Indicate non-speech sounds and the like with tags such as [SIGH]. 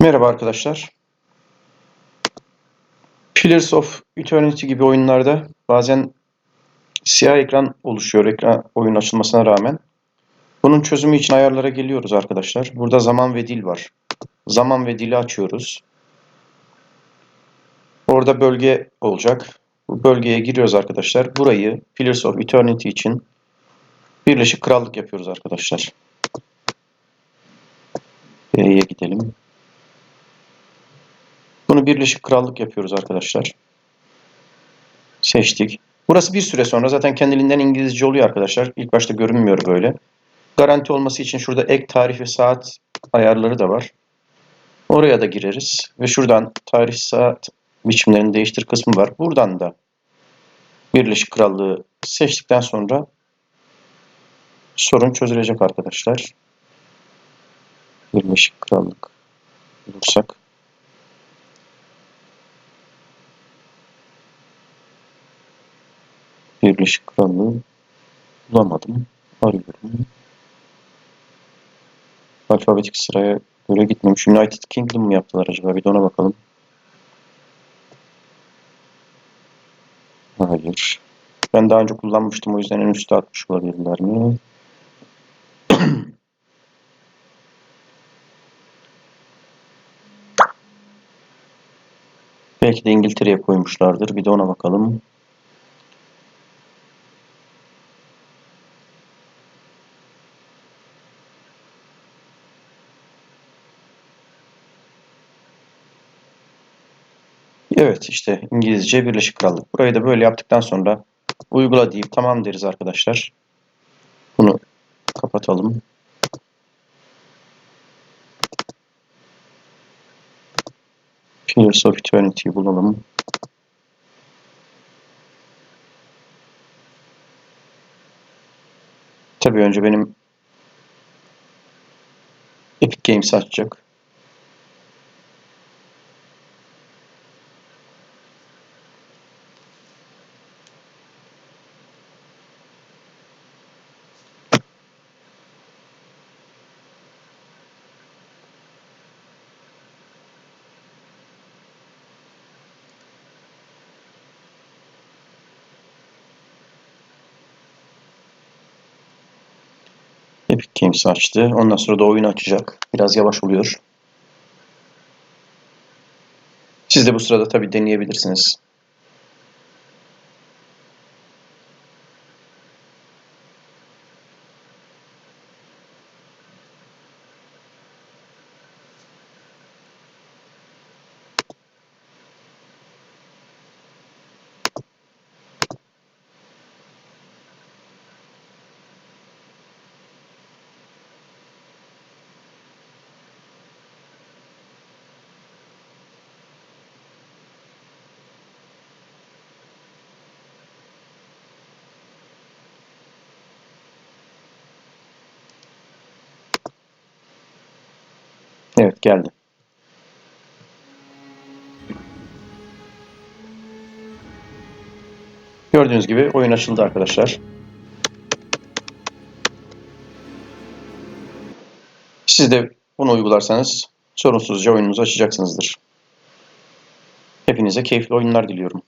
Merhaba arkadaşlar. Pillars of Eternity gibi oyunlarda bazen siyah ekran oluşuyor ekran oyun açılmasına rağmen. Bunun çözümü için ayarlara geliyoruz arkadaşlar. Burada zaman ve dil var. Zaman ve dili açıyoruz. Orada bölge olacak. Bu bölgeye giriyoruz arkadaşlar. Burayı Pillars of Eternity için Birleşik Krallık yapıyoruz arkadaşlar. B'ye gidelim. Birleşik Krallık yapıyoruz arkadaşlar. Seçtik. Burası bir süre sonra zaten kendiliğinden İngilizce oluyor arkadaşlar. İlk başta görünmüyor böyle. Garanti olması için şurada ek tarih ve saat ayarları da var. Oraya da gireriz. Ve şuradan tarih saat biçimlerini değiştir kısmı var. Buradan da Birleşik Krallığı seçtikten sonra sorun çözülecek arkadaşlar. Birleşik Krallık bulursak. Birleşik Krallığı bulamadım. Arıyorum. Alfabetik sıraya göre gitmemiş. United Kingdom mu yaptılar acaba? Bir de ona bakalım. Hayır. Ben daha önce kullanmıştım. O yüzden en üstte atmış olabilirler mi? [CLEARS THROAT] Belki de İngiltere'ye koymuşlardır. Bir de ona bakalım. Evet işte İngilizce Birleşik Krallık. Burayı da böyle yaptıktan sonra uygula deyip tamam deriz arkadaşlar. Bunu kapatalım. Pillars of Eternity bulalım. Tabii önce benim Epic Games açacak. Epic Games açtı. Ondan sonra da oyun açacak. Biraz yavaş oluyor. Siz de bu sırada tabii deneyebilirsiniz. Evet geldi. Gördüğünüz gibi oyun açıldı arkadaşlar. Siz de bunu uygularsanız sorunsuzca oyununuzu açacaksınızdır. Hepinize keyifli oyunlar diliyorum.